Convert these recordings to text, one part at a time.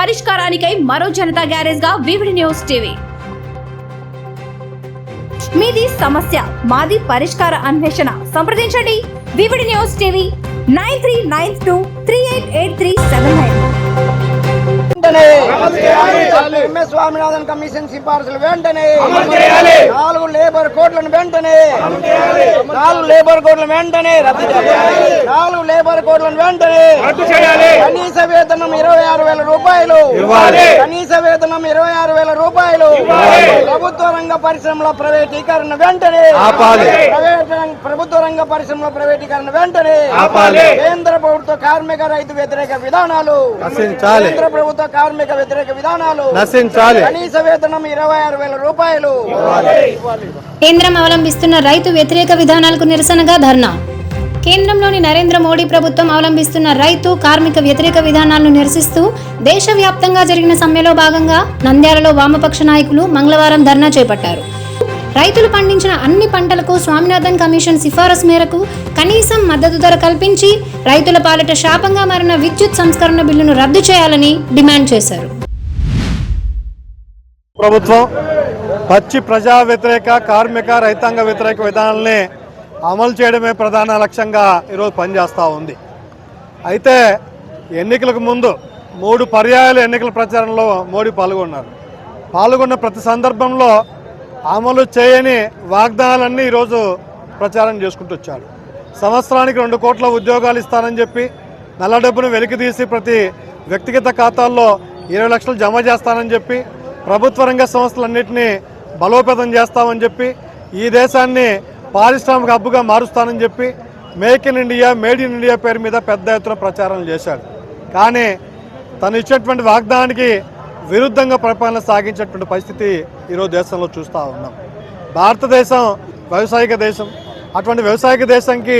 పరిష్కారానికై మరో Janata గ్యారేజ్గా V V D news TV. మీది సమస్య మాది పరిష్కార అన్వేషణ. సంప్రదించండి. V V D news TV nine three nine two three eight eight three seven nine. వెంటనే ఎంఎస్ స్వామినాథన్ కమిషన్ సిఫార్సులు వెంటనే నాలుగు లేబర్ కోడ్లను వెంటనే నాలుగు లేబర్ కోడ్లను వెంటనే రద్దు చేయాలి. నాలుగు లేబర్ కోడ్లను వెంటనే కనీస వేతనం ఇరవై ఆరు వేల రూపాయలు. కనీస వేతనం ఇరవై ఆరు వేల రూపాయలు. ప్రభుత్వ రంగ పరిశ్రమల ప్రైవేటీకరణ వెంటనే ప్రైవేట్ రంగ- పరిశ్రమల ప్రైవేటీకరణ వెంటనే కేంద్ర ప్రభుత్వ కార్మిక రైతు వ్యతిరేక విధానాలు. కేంద్ర ప్రభుత్వ కార్మిక వ్యతిరేక విధానాలు కనీస వేతనం ఇరవై ఆరు వేల రూపాయలు. కేంద్రం అవలంబిస్తున్న రైతు వ్యతిరేక విధానాలకు నిరసనగా ధర్నా. కేంద్రంలోని నరేంద్ర మోడీ ప్రభుత్వం అవలంబిస్తున్న రైతు కార్మిక వ్యతిరేక విధానాలను నిరసిస్తూ దేశవ్యాప్తంగా జరిగిన సమ్మెలో భాగంగా నంద్యాలలో వామపక్ష నాయకులు మంగళవారం ధర్నా చేపట్టారు. రైతులు పండించిన అన్ని పంటలకు స్వామినాథన్ కమిషన్ సిఫారసు మేరకు కనీసం మద్దతు ధర కల్పించి రైతుల పాలిట శాపంగా మారిన విద్యుత్ సంస్కరణ బిల్లును రద్దు చేయాలని డిమాండ్ చేశారు. ప్రభుత్వం పచ్చి ప్రజా వ్యతిరేక కార్మిక రైతాంగ వ్యతిరేక విధానాలని అమలు చేయడమే ప్రధాన లక్ష్యంగా ఈరోజు పనిచేస్తూ ఉంది. అయితే ఎన్నికలకు ముందు మూడు పర్యాయాలు ఎన్నికల ప్రచారంలో మోడీ పాల్గొన్నారు. పాల్గొన్న ప్రతి సందర్భంలో అమలు చేయని వాగ్దానాలన్నీ ఈరోజు ప్రచారం చేసుకుంటూ వచ్చాడు. సంవత్సరానికి రెండు కోట్ల ఉద్యోగాలు ఇస్తానని చెప్పి నల్ల డబ్బును వెలికితీసి ప్రతి వ్యక్తిగత ఖాతాల్లో ఇరవై లక్షలు జమ చేస్తానని చెప్పి ప్రభుత్వ రంగ సంస్థలన్నింటినీ బలోపేతం చేస్తామని చెప్పి ఈ దేశాన్ని పారిశ్రామిక హబ్బుగా మారుస్తానని చెప్పి make in India made in India పేరు మీద పెద్ద ఎత్తున ప్రచారం చేశాడు. కానీ తను ఇచ్చినటువంటి వాగ్దానానికి విరుద్ధంగా పరిపాలన సాగించేటువంటి పరిస్థితి ఈరోజు దేశంలో చూస్తూ ఉన్నాం. భారతదేశం వ్యవసాయక దేశం. అటువంటి వ్యవసాయక దేశంకి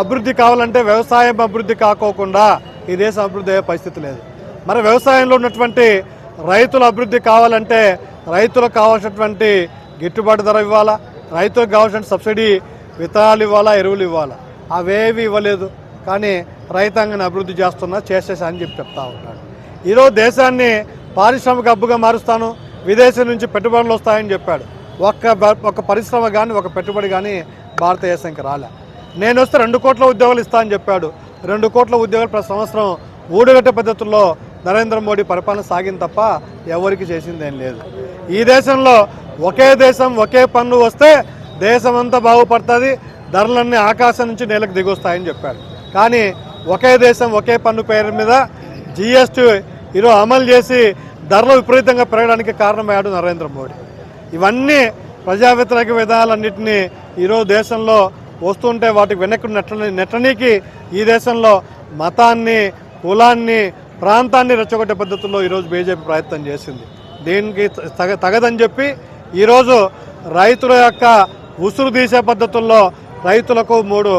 అభివృద్ధి కావాలంటే వ్యవసాయం అభివృద్ధి కాకోకుండా ఈ దేశం అభివృద్ధి అయ్యే పరిస్థితి లేదు. మరి వ్యవసాయంలో ఉన్నటువంటి రైతుల అభివృద్ధి కావాలంటే రైతులకు కావాల్సినటువంటి గిట్టుబాటు ధర ఇవ్వాలా? రైతులకు కావాల్సిన సబ్సిడీ విత్తనాలు ఇవ్వాలా? ఎరువులు ఇవ్వాలా? అవేవి ఇవ్వలేదు. కానీ రైతాంగాన్ని అభివృద్ధి చేస్తున్నా చేసేసా అని చెప్పి చెప్తా ఉన్నాడు. ఈరోజు దేశాన్ని పారిశ్రామిక హబ్బుగా మారుస్తాను విదేశం నుంచి పెట్టుబడులు వస్తాయని చెప్పాడు. ఒక్క బ- ఒక్క పరిశ్రమ కానీ ఒక పెట్టుబడి కానీ భారతదేశానికి రాలే. నేను వస్తే రెండు కోట్ల ఉద్యోగాలు ఇస్తానని చెప్పాడు. రెండు కోట్ల ఉద్యోగాలు ప్రతి సంవత్సరం ఊడుగట్టే పద్ధతుల్లో నరేంద్ర మోడీ పరిపాలన సాగింది తప్ప ఎవరికి చేసిందేం లేదు. ఈ దేశంలో ఒకే దేశం ఒకే పన్ను వస్తే దేశం అంతా బాగుపడుతుంది ధరలన్నీ ఆకాశం నుంచి నేలకు దిగొస్తాయని చెప్పాడు. కానీ ఒకే దేశం ఒకే పన్ను పేరు మీద జిఎస్టీ ఈరోజు అమలు చేసి ధరలు విపరీతంగా పెరగడానికి కారణమయ్యాడు నరేంద్ర మోడీ. ఇవన్నీ ప్రజా వ్యతిరేక విధానాలన్నింటినీ ఈరోజు దేశంలో వస్తుంటే వాటికి వెనక్కి నెట్టని నెట్టనీకి ఈ దేశంలో మతాన్ని కులాన్ని ప్రాంతాన్ని రెచ్చగొట్టే పద్ధతుల్లో ఈరోజు బీజేపీ ప్రయత్నం చేసింది. దీనికి తగ తగదని చెప్పి ఈరోజు రైతుల యొక్క ఉసురు తీసే పద్ధతుల్లో రైతులకు మూడు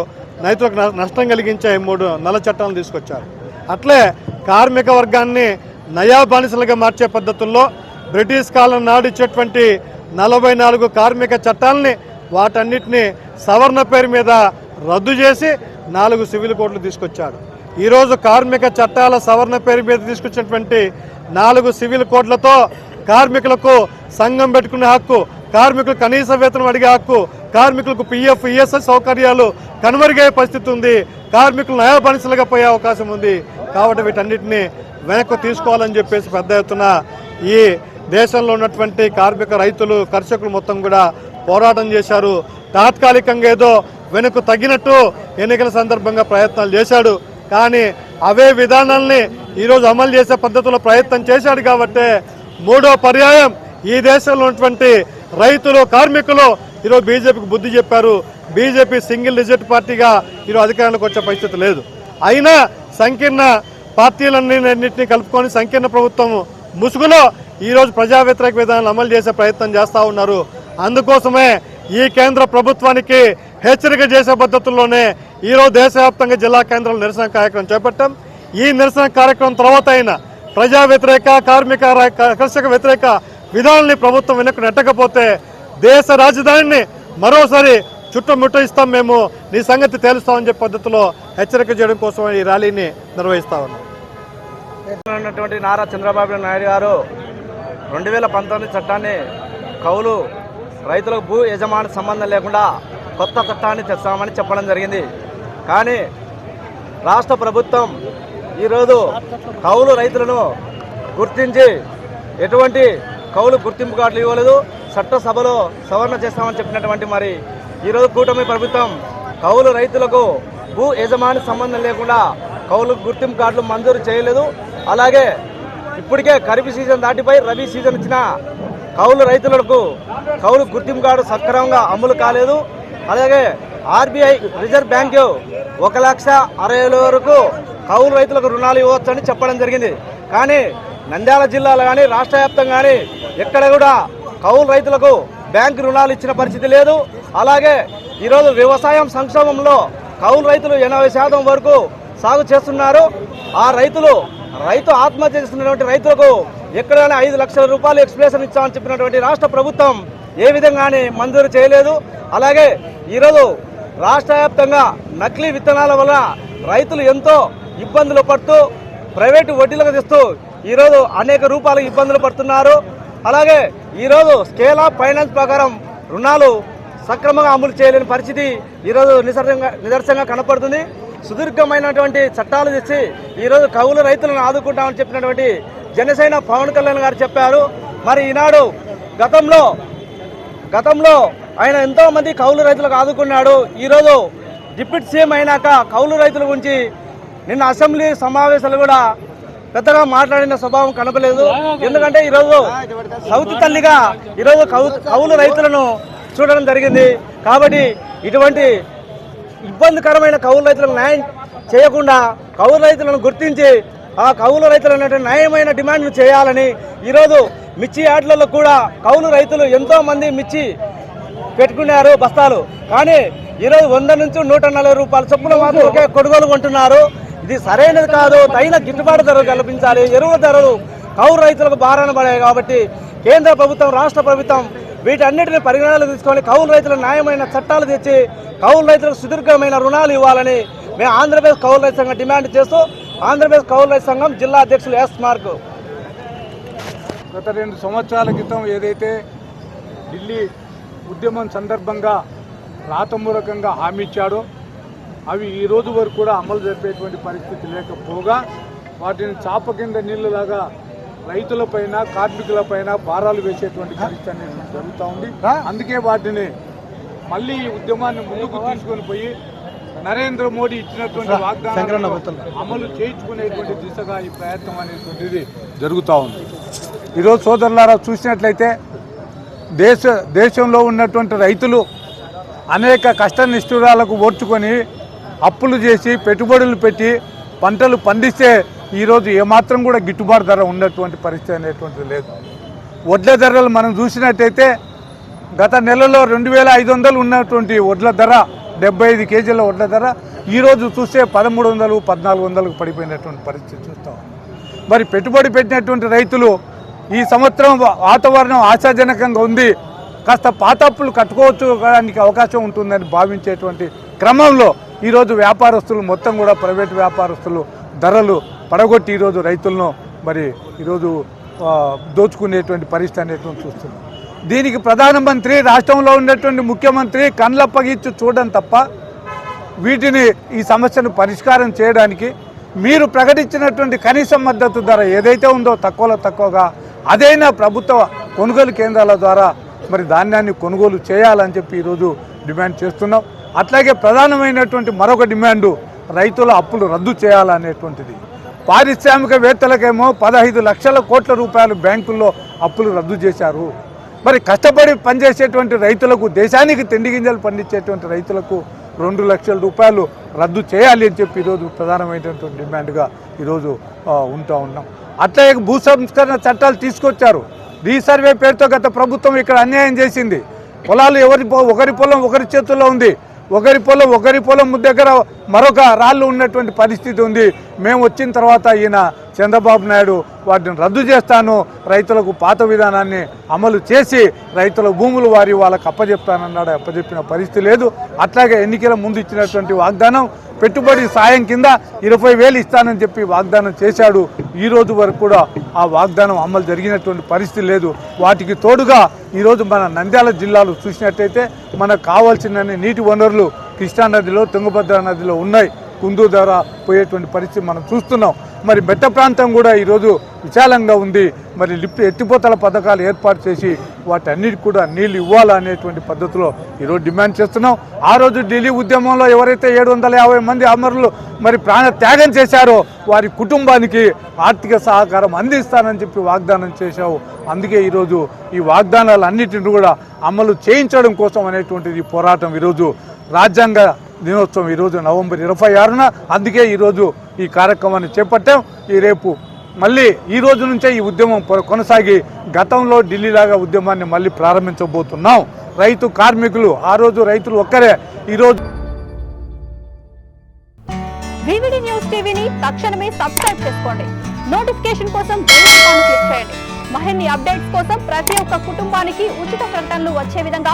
రైతులకు నష్టం కలిగించే మూడు నల్ల చట్టాలను తీసుకొచ్చారు. అట్లే కార్మిక వర్గాన్ని నయా బానిసలుగా మార్చే పద్ధతుల్లో బ్రిటిష్ కాలం నాడు ఇచ్చేటువంటి నలభై నాలుగు కార్మిక చట్టాలని వాటన్నిటిని సవర్ణ పేరు మీద రద్దు చేసి నాలుగు సివిల్ కోడ్లు తీసుకొచ్చాడు. ఈరోజు కార్మిక చట్టాల సవరణ పేరు మీద తీసుకొచ్చినటువంటి నాలుగు సివిల్ కోడ్లతో కార్మికులకు సంఘం పెట్టుకునే హక్కు కార్మికులు కనీస వేతనం అడిగే హక్కు కార్మికులకు పిఎఫ్ ఈఎస్ఎస్ సౌకర్యాలు కనుమరుగయ్యే పరిస్థితి ఉంది. కార్మికులు అయాబనిసలుగా పోయే అవకాశం ఉంది. కాబట్టి వీటన్నిటిని వెనక్కు తీసుకోవాలని చెప్పేసి పెద్ద ఎత్తున ఈ దేశంలో ఉన్నటువంటి కార్మిక రైతులు కర్షకులు మొత్తం కూడా పోరాటం చేశారు. తాత్కాలికంగా ఏదో వెనక్కు తగ్గినట్టు ఎన్నికల సందర్భంగా ప్రయత్నాలు చేశాడు. కానీ అవే విధానాల్ని ఈరోజు అమలు చేసే పద్ధతిలో ప్రయత్నం చేశాడు కాబట్టి మూడో పర్యాయం ఈ దేశంలో ఉన్నటువంటి రైతులు కార్మికులు ఈరోజు బీజేపీకి బుద్ధి చెప్పారు. బీజేపీ సింగిల్ డిజిట్ పార్టీగా ఈరోజు అధికారంలోకి వచ్చే పరిస్థితి లేదు. అయినా సంకీర్ణ పార్టీలన్నింటినీ కలుపుకొని సంకీర్ణ ప్రభుత్వం ముసుగులో ఈరోజు ప్రజా వ్యతిరేక విధానాలు అమలు చేసే ప్రయత్నం చేస్తూ ఉన్నారు. అందుకోసమే ఈ కేంద్ర ప్రభుత్వానికి హెచ్చరిక చేసే పద్ధతుల్లోనే ఈరోజు దేశవ్యాప్తంగా జిల్లా కేంద్రాల నిరసన కార్యక్రమం చేపట్టాం. ఈ నిరసన కార్యక్రమం తర్వాత అయినా ప్రజా వ్యతిరేక కార్మిక ర- కర్షక వ్యతిరేక విధానాల్ని ప్రభుత్వం వెనక్కి నెట్టకపోతే దేశ రాజధానిని మరోసారి చుట్టుముట్టు ఇస్తాం మేము. నీ సంగతి తేలుస్తామని చెప్పే పద్ధతిలో హెచ్చరిక చేయడం కోసం ఈ ర్యాలీని నిర్వహిస్తా ఉన్నాం. ఉన్నటువంటి నారా చంద్రబాబు నాయుడు గారు రెండు వేల పంతొమ్మిది చట్టాన్ని కౌలు రైతులకు భూ యజమాని సంబంధం లేకుండా కొత్త చట్టాన్ని తెస్తామని చెప్పడం జరిగింది. కానీ రాష్ట్ర ప్రభుత్వం ఈరోజు కౌలు రైతులను గుర్తించి ఎటువంటి కౌలు గుర్తింపు కార్డులు ఇవ్వలేదు. చట్టసభలో సవరణ చేస్తామని చెప్పినటువంటి మరి ఈరోజు కూటమి ప్రభుత్వం కౌలు రైతులకు భూ యజమాని సంబంధం లేకుండా కౌలు గుర్తింపు కార్డులు మంజూరు చేయలేదు. అలాగే ఇప్పటికే ఖరీఫ్ సీజన్ దాటిపోయి రబీ సీజన్ ఇచ్చిన కౌలు రైతులకు కౌలు గుర్తింపు కార్డు సక్రమంగా అమలు కాలేదు. అలాగే ఆర్బీఐ రిజర్వ్ బ్యాంకు ఒక లక్ష అరవై వరకు కౌలు రైతులకు రుణాలు ఇవ్వచ్చని చెప్పడం జరిగింది. కానీ నంద్యాల జిల్లాలో కానీ రాష్ట్ర వ్యాప్తంగా కానీ ఎక్కడ కూడా కౌలు రైతులకు బ్యాంకు రుణాలు ఇచ్చిన పరిస్థితి లేదు. అలాగే ఈరోజు వ్యవసాయం సంక్షోభంలో కౌలు రైతులు ఎనభై శాతం వరకు సాగు చేస్తున్నారు. ఆ రైతులు రైతు ఆత్మహత్య చేస్తున్నటువంటి రైతులకు ఎక్కడైనా ఐదు లక్షల రూపాయలు ఎక్స్ప్లేషన్ ఇచ్చామని చెప్పినటువంటి రాష్ట్ర ప్రభుత్వం ఏ విధంగానే మంజూరు చేయలేదు. అలాగే ఈరోజు రాష్ట్ర వ్యాప్తంగా నకిలీ విత్తనాల వల్ల రైతులు ఎంతో ఇబ్బందులు పడుతూ ప్రైవేటు వడ్డీలకు తెస్తూ ఈరోజు అనేక రూపాయలు ఇబ్బందులు పడుతున్నారు. అలాగే ఈరోజు స్కేల్ ఆఫ్ ఫైనాన్స్ ప్రకారం రుణాలు సక్రమంగా అమలు చేయలేని పరిస్థితి ఈరోజు నిదర్శనంగా నిదర్శనంగా కనపడుతుంది. సుదీర్ఘమైనటువంటి చట్టాలు తెచ్చి ఈరోజు కౌలు రైతులను ఆదుకుంటామని చెప్పినటువంటి జనసేన పవన్ కళ్యాణ్ గారు చెప్పారు. మరి ఈనాడు గతంలో గతంలో ఆయన ఎంతో మంది కౌలు రైతులకు ఆదుకున్నాడు. ఈరోజు డిప్యూటీ సీఎం అయినాక కౌలు రైతుల గురించి నిన్న అసెంబ్లీ సమావేశాలు కూడా పెద్దగా మాట్లాడిన స్వభావం కనపలేదు ఎందుకంటే ఈరోజు సౌతి తల్లిగా ఈరోజు కౌ కౌలు రైతులను చూడడం జరిగింది. కాబట్టి ఇటువంటి ఇబ్బందికరమైన కౌలు రైతులకు న్యాయం చేయకుండా కౌలు రైతులను గుర్తించి ఆ కౌలు రైతులు న్యాయమైన డిమాండ్ను చేయాలని ఈరోజు మిర్చి యార్డులలో కూడా కౌలు రైతులు ఎంతో మంది మిర్చి పెట్టుకున్నారు బస్తాలు. కానీ ఈరోజు వంద నుంచి నూట నలభై రూపాయల చొప్పున మాత్రం ఒకే కొనుగోలు కొంటున్నారు. ఇది సరైనది కాదు. తగిన గిట్టుబాటు ధరలు కల్పించాలి. ఎరువుల ధరలు కౌలు రైతులకు భారాన పడాయి కాబట్టి కేంద్ర ప్రభుత్వం రాష్ట్ర ప్రభుత్వం వీటన్నిటిని పరిగణనలు తీసుకొని కౌలు రైతులకు న్యాయమైన చట్టాలు తెచ్చి కౌలు రైతులకు సుదీర్ఘమైన రుణాలు ఇవ్వాలని మేము ఆంధ్రప్రదేశ్ కౌలు రైతు సంఘం డిమాండ్ చేస్తూ ఆంధ్రప్రదేశ్ కౌలు రైతు సంఘం జిల్లా అధ్యక్షులు ఎస్ మార్కు. గత రెండు సంవత్సరాల క్రితం ఏదైతే ఢిల్లీ ఉద్యమం సందర్భంగా రాతమూలకంగా హామీ ఇచ్చాడో అవి ఈ రోజు వరకు కూడా అమలు జరిపేటువంటి పరిస్థితి లేకపోగా వాటిని చాప కింద నీళ్ళలాగా రైతులపైన కార్మికులపైన భారాలు వేసేటువంటి పరిస్థితి అనేది జరుగుతూ ఉంది. అందుకే వాటిని మళ్ళీ ఈ ఉద్యమాన్ని ముందుకు తీసుకొని పోయి నరేంద్ర మోడీ ఇచ్చినటువంటి వాగ్దానాలను అమలు చేయించుకునేటువంటి దిశగా ఈ ప్రయత్నం అనేటువంటిది జరుగుతూ ఉంది. ఈరోజు సోదరులారా చూసినట్లయితే దేశ దేశంలో ఉన్నటువంటి రైతులు అనేక కష్ట నిష్ఠురాలకు ఓర్చుకొని అప్పులు చేసి పెట్టుబడులు పెట్టి పంటలు పండిస్తే ఈరోజు ఏమాత్రం కూడా గిట్టుబాటు ధర ఉన్నటువంటి పరిస్థితి అనేటువంటిది లేదు. వడ్ల ధరలు మనం చూసినట్టయితే గత నెలలో రెండు వేల ఐదు వందలు ఉన్నటువంటి వడ్ల ధర డెబ్బై ఐదు కేజీల వడ్ల ధర ఈరోజు చూస్తే పదమూడు వందలు పద్నాలుగు వందలకు పడిపోయినటువంటి పరిస్థితి చూస్తాం మరి పెట్టుబడి పెట్టినటువంటి రైతులు ఈ సంవత్సరం వాతావరణం ఆశాజనకంగా ఉంది. కాస్త పాతప్పులు కట్టుకోవచ్చు అవకాశం ఉంటుందని భావించేటువంటి క్రమంలో ఈరోజు వ్యాపారస్తులు మొత్తం కూడా ప్రైవేట్ వ్యాపారస్తులు ధరలు పడగొట్టి ఈరోజు రైతులను మరి ఈరోజు దోచుకునేటువంటి పరిస్థితి అనేటువంటి చూస్తున్నాం. దీనికి ప్రధానమంత్రి రాష్ట్రంలో ఉన్నటువంటి ముఖ్యమంత్రి కండ్లప్పగిచ్చు చూడడం తప్ప వీటిని ఈ సమస్యను పరిష్కారం చేయడానికి మీరు ప్రకటించినటువంటి కనీస మద్దతు ధర ఏదైతే ఉందో తక్కువలో తక్కువగా అదైనా ప్రభుత్వ కొనుగోలు కేంద్రాల ద్వారా మరి ధాన్యాన్ని కొనుగోలు చేయాలని చెప్పి ఈరోజు డిమాండ్ చేస్తున్నాం. అట్లాగే ప్రధానమైనటువంటి మరొక డిమాండు రైతుల అప్పులు రద్దు చేయాలనేటువంటిది. పారిశ్రామికవేత్తలకేమో పదహైదు లక్షల కోట్ల రూపాయలు బ్యాంకుల్లో అప్పులు రద్దు చేశారు. మరి కష్టపడి పనిచేసేటువంటి రైతులకు దేశానికి తిండి గింజలు పండించేటువంటి రైతులకు రెండు లక్షల రూపాయలు రద్దు చేయాలి అని చెప్పి ఈరోజు ప్రధానమైనటువంటి డిమాండ్గా ఈరోజు ఉంటూ ఉంటా ఉన్నాం. అట్లాగే భూ సంస్కరణ చట్టాలు తీసుకొచ్చారు. రీసర్వే పేరుతో గత ప్రభుత్వం ఇక్కడ అన్యాయం చేసింది. పొలాలు ఎవరి పొ- ఒకరి పొలం ఒకరి చేతుల్లో ఉంది. ఒకరి పొలం ఒకరి పొలం దగ్గర మరొక రాళ్ళు ఉన్నటువంటి పరిస్థితి ఉంది. మేము వచ్చిన తర్వాత ఈయన చంద్రబాబు నాయుడు వాటిని రద్దు చేస్తాను రైతులకు పాత విధానాన్ని అమలు చేసి రైతుల భూములు వారి వాళ్ళకి అప్పజెప్తానన్నాడు. అప్పజెప్పిన పరిస్థితి లేదు. అట్లాగే ఎన్నికల ముందు ఇచ్చినటువంటి వాగ్దానం పెట్టుబడి సాయం కింద ఇరవై వేలు ఇస్తానని చెప్పి వాగ్దానం చేశాడు. ఈ రోజు వరకు కూడా ఆ వాగ్దానం అమలు జరిగినటువంటి పరిస్థితి లేదు. వాటికి తోడుగా ఈరోజు మన నంద్యాల జిల్లాలో చూసినట్టయితే మనకు కావాల్సిన నీటి వనరులు కృష్ణానదిలో తుంగభద్ర నదిలో ఉన్నాయి. కుందూరు ద్వారా పోయేటువంటి పరిస్థితి మనం చూస్తున్నాం. మరి బెట్ట ప్రాంతం కూడా ఈరోజు విశాలంగా ఉంది. మరి లిఫ్ట్ ఎత్తిపోతల పథకాలు ఏర్పాటు చేసి వాటన్నిటికి కూడా నీళ్ళు ఇవ్వాలనేటువంటి పద్ధతిలో ఈరోజు డిమాండ్ చేస్తున్నాం. ఆ రోజు ఢిల్లీ ఉద్యమంలో ఎవరైతే ఏడు వందల యాభై మంది అమరులు మరి ప్రాణ త్యాగం చేశారో వారి కుటుంబానికి ఆర్థిక సహకారం అందిస్తానని చెప్పి వాగ్దానం చేశావు. అందుకే ఈరోజు ఈ వాగ్దానాలు అన్నిటిని కూడా అమలు చేయించడం కోసం అనేటువంటిది ఈ పోరాటం ఈరోజు. రాజ్యాంగ దినోత్సవం ఈరోజు నవంబర్ ఇరవై ఆరున. అందుకే ఈరోజు ఈ కార్యక్రమాన్ని చేపట్టాం. ఈ రేపు మళ్ళీ ఈ రోజు నుంచే ఈ ఉద్యమం కొనసాగి గతంలో ఢిల్లీలాగా ఉద్యమాన్ని మళ్ళీ ప్రారంభించబోతున్నాం. రైతు కార్మికులు ఆ రోజు రైతులు ఒక్కరే ఈరోజు వివిడి న్యూస్ టీవీని తక్షణమే సబ్స్క్రైబ్ చేసుకోండి. నోటిఫికేషన్ కోసం బెల్ క్లిక్ చేయండి. మరిన్ని అప్డేట్స్ కోసం ప్రతి ఒక్క కుటుంబానికి ఉచిత ప్రకటనలు వచ్చే విధంగా